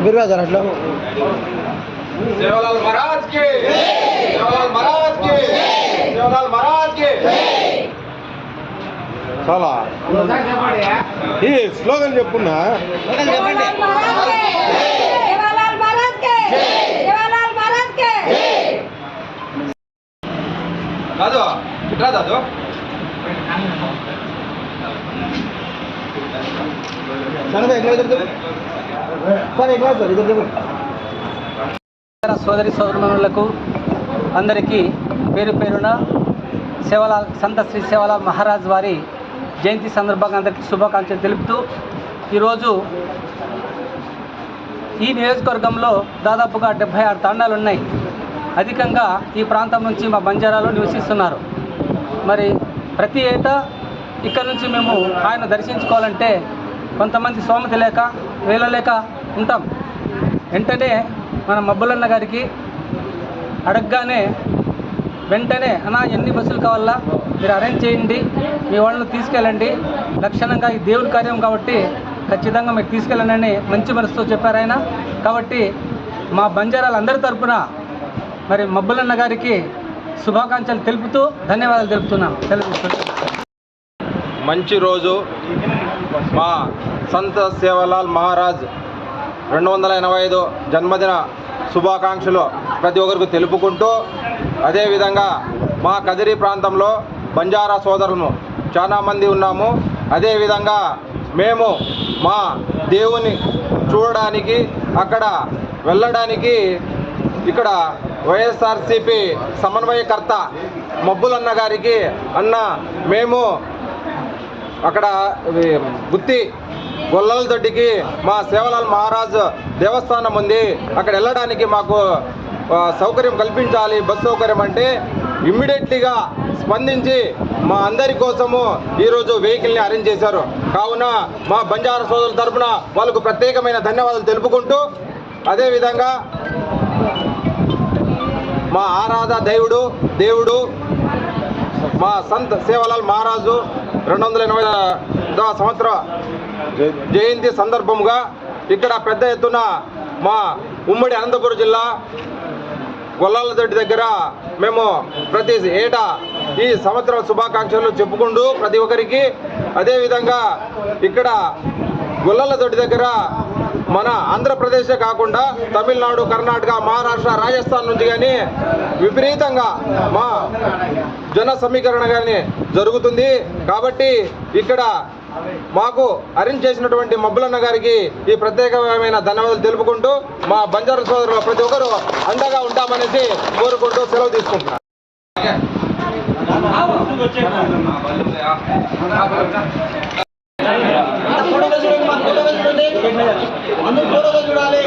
సుబీర్ రాజు అట్లా. సేవలాల్ మహారాజ్కి సేవలాల్ మహారాజ్కి సేవలాల్ మహారాజ్కి చాలా. ఈ స్లోగన్ చెప్పున్నా? చెప్పండి రాదు ఇట్లా రాదు సరే ఎక్కడ సోదరి సోదరులకు అందరికీ పేరు పేరున సేవలాల్ సంత శ్రీ సేవలాల్ మహారాజ్ వారి జయంతి సందర్భంగా అందరికీ శుభాకాంక్షలు తెలుపుతూ ఈరోజు ఈ నియోజకవర్గంలో దాదాపుగా డెబ్బై ఆరు తాండాలు ఉన్నాయి. అధికంగా ఈ ప్రాంతం నుంచి మా బంజారాలో నివసిస్తున్నారు. మరి ప్రతి ఏటా ఇక్కడ నుంచి మేము ఆయన దర్శించుకోవాలంటే కొంతమంది సోమత లేక వేళలేక ఉంటాం. వెంటనే మన మబ్బులన్న గారికి అడగగానే వెంటనే అన్న ఎన్ని బస్సులు కావాలా? మీరు అరేంజ్ చేయండి మీ వాళ్ళని తీసుకెళ్ళండి. లక్షణంగా ఈ దేవుడి కార్యం కాబట్టి ఖచ్చితంగా మీరు తీసుకెళ్ళండి మంచి మనసుతో చెప్పారు ఆయన. కాబట్టి మా బంజారాలు అందరి తరపున మరి మబ్బులన్న గారికి శుభాకాంక్షలు తెలుపుతూ ధన్యవాదాలు తెలుపుతున్నాం సెలవు మంచి రోజు. మా సంత సేవలాల్ మహారాజ్ రెండు వందల ఎనభై ఐదు జన్మదిన శుభాకాంక్షలు ప్రతి ఒక్కరికి తెలుపుకుంటూ అదేవిధంగా మా కదిరి ప్రాంతంలో బంజారా సోదరులు చాలామంది ఉన్నాము. అదేవిధంగా మేము మా దేవుని చూడడానికి అక్కడ వెళ్ళడానికి ఇక్కడ వైఎస్ఆర్సిపి సమన్వయకర్త మబ్బులన్న గారికి అన్న మేము అక్కడ గుత్తి గొల్లల దొడ్డికి మా సేవలాల్ మహారాజ్ దేవస్థానం ఉంది. అక్కడ వెళ్ళడానికి మాకు సౌకర్యం కల్పించాలి. బస్ సౌకర్యం అంటే ఇమ్మీడియట్లీగా స్పందించి మా అందరి కోసము ఈరోజు వెహికల్ని అరేంజ్ చేశారు. కావున మా బంజారా సోదరుల తరపున వాళ్ళకు ప్రత్యేకమైన ధన్యవాదాలు తెలుపుకుంటూ అదేవిధంగా మా ఆరాధ దేవుడు దేవుడు మా సంత్ సేవలాల్ మహారాజు రెండు వందల ఎనభై సంవత్సర జయంతి సందర్భంగా ఇక్కడ పెద్ద ఎత్తున మా ఉమ్మడి అనంతపురం జిల్లా గొల్లాలదొడ్డి దగ్గర మేము ప్రతి ఏటా ఈ సంవత్సరం శుభాకాంక్షలు చెప్పుకుంటూ ప్రతి ఒక్కరికి అదేవిధంగా ఇక్కడ గొల్లలదొడ్డి దగ్గర మన ఆంధ్రప్రదేశే కాకుండా తమిళనాడు కర్ణాటక మహారాష్ట్ర రాజస్థాన్ నుంచి కానీ విపరీతంగా మా జన సమీకరణ కానీ జరుగుతుంది. కాబట్టి ఇక్కడ మాకు అరేంజ్ చేసినటువంటి మబ్బులన్న గారికి ఈ ప్రత్యేకమైన ధన్యవాదాలు తెలుపుకుంటూ మా బంజారు సోదరులు ప్రతి ఒక్కరు అండగా ఉంటామనేసి కోరుకుంటూ సెలవు తీసుకుంటున్నాను. అందరూ చూడాలి.